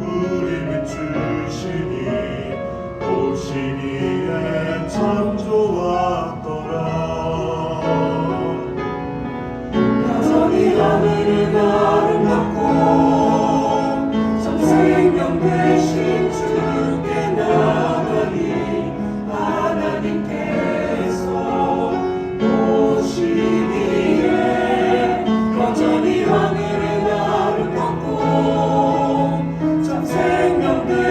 우리를 주시니 도시니에 참 전생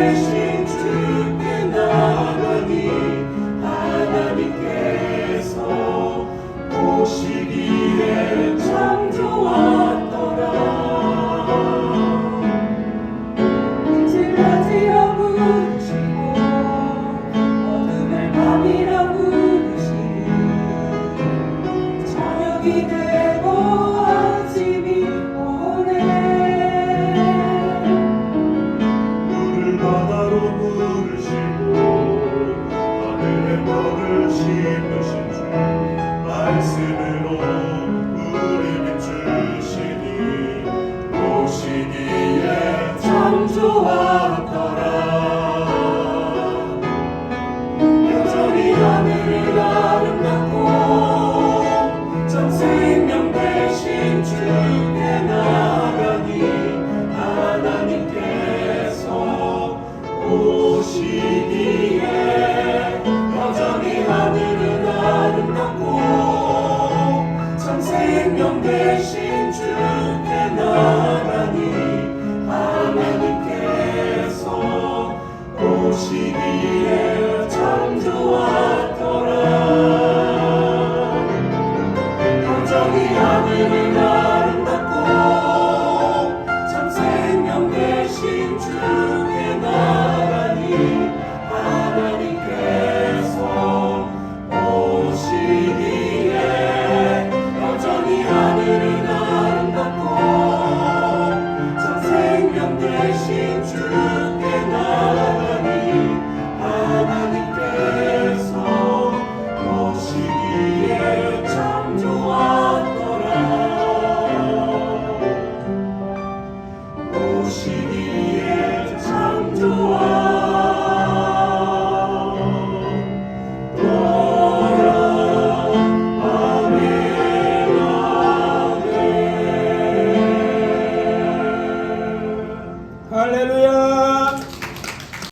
너를 심으신 주 말씀으로 우리 믿주시니 보시기에 참 좋았더라. 여전히 하늘이 아름답고 참 생명 되신 주께 나가니 하나님께서 오시기 came true.